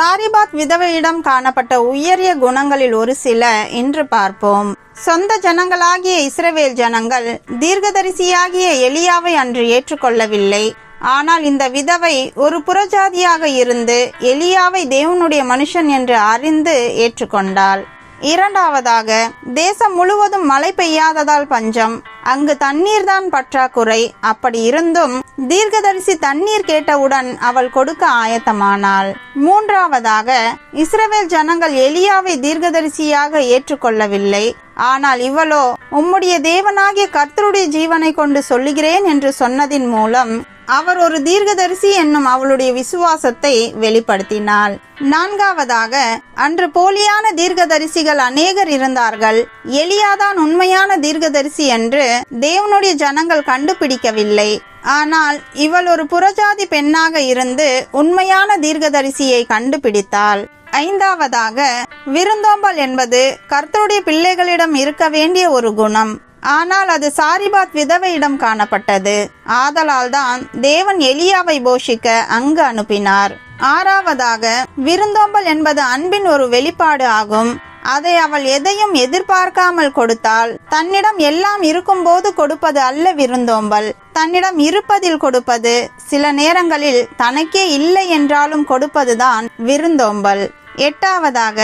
சாரிபாத் விதவையிடம் காணப்பட்ட உயரிய குணங்களில் ஒரு சில இன்று பார்ப்போம். சொந்த ஜனங்களாகிய இஸ்ரவேல் ஜனங்கள் தீர்க்கதரிசியாகிய எலியாவை அன்று ஏற்றுக்கொள்ளவில்லை. ஆனால் இந்த விதவை ஒரு புறஜாதியாக இருந்து எலியாவை தேவனுடைய மனுஷன் என்று அறிந்து ஏற்றுக்கொண்டாள். இரண்டாவதாக தேசம் முழுவதும் மழை பெய்யாததால் பஞ்சம் அங்கு தண்ணீர் தான் பற்றாக்குறை. அப்படி இருந்தும் தீர்க்கதரிசி தண்ணீர் கேட்டவுடன் அவள் கொடுக்க ஆயத்தமானாள். மூன்றாவதாக இஸ்ரவேல் ஜனங்கள் எலியாவை தீர்க்கதரிசியாக ஏற்றுக்கொள்ளவில்லை. ஆனால் இவளோ உம்முடைய தேவனாகிய கர்த்தருடைய ஜீவனை கொண்டு சொல்லுகிறேன் என்று சொன்னதின் மூலம் அவர் ஒரு தீர்க்கதரிசி என்னும் அவளுடைய விசுவாசத்தை வெளிப்படுத்தினாள். நான்காவதாக அன்று போலியான தீர்க்கதரிசிகள் அநேகர் இருந்தார்கள். எலியாதான் உண்மையான தீர்க்கதரிசி என்று தேவனுடைய ஜனங்கள் கண்டுபிடிக்கவில்லை. ஆனால் இவள் ஒரு புறஜாதி பெண்ணாக இருந்து உண்மையான தீர்க்கதரிசியை கண்டுபிடித்தாள். ஐந்தாவதாக விருந்தோம்பல் என்பது கர்த்தருடைய பிள்ளைகளிடம் இருக்க வேண்டிய ஒரு குணம். ஆனால் அது சாரிபாத் விதவையிடம் காணப்பட்டது. ஆதலால் தான் தேவன் எலியாவை போஷிக்க அங்கு அனுப்பினார். ஆறாவதாக விருந்தோம்பல் என்பது அன்பின் ஒரு வெளிப்பாடு ஆகும். அதை அவள் எதையும் எதிர்பார்க்காமல் கொடுத்தால் தன்னிடம் எல்லாம் இருக்கும்போது கொடுப்பது அல்ல விருந்தோம்பல். தன்னிடம் இருப்பதில் கொடுப்பது சில நேரங்களில் தனக்கே இல்லை என்றாலும் கொடுப்பதுதான் விருந்தோம்பல். எட்டாவதாக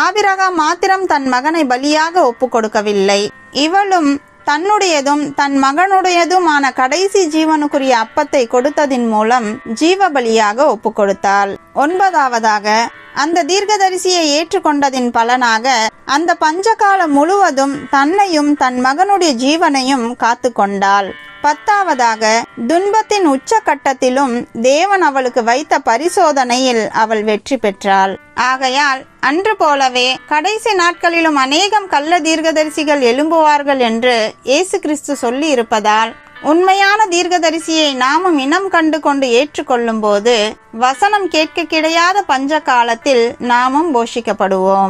ஆபிரகா மாத்திரம் தன் மகனை பலியாக ஒப்பு கொடுக்கவில்லை இவளும் தன்னுடையதும் தன் மகனுடையதுமான கடைசி ஜீவனுக்குரிய அப்பத்தை கொடுத்ததின் மூலம் ஜீவ பலியாக ஒப்பு கொடுத்தாள் ஒன்பதாவதாக அந்த தீர்க்கதரிசியை ஏற்றுக்கொண்டதின் பலனாக அந்த பஞ்சகாலம் முழுவதும் தன்னையும் தன் மகனுடைய ஜீவனையும் காத்து கொண்டாள் பத்தாவதாக துன்பத்தின் உச்சகட்டத்திலும் தேவன் அவளுக்கு வைத்த பரிசோதனையில் அவள் வெற்றி பெற்றாள். ஆகையால் அன்று போலவே கடைசி நாட்களிலும் அநேகம் கள்ள தீர்க்கதரிசிகள் எழும்புவார்கள் என்று இயேசு கிறிஸ்து சொல்லி இருப்பதால் உண்மையான தீர்க்கதரிசியை நாமும் இனம் கண்டு கொண்டு ஏற்றுக்கொள்ளும் போது வசனம் கேட்க கிடையாத பஞ்ச காலத்தில் நாமும் போஷிக்கப்படுவோம்.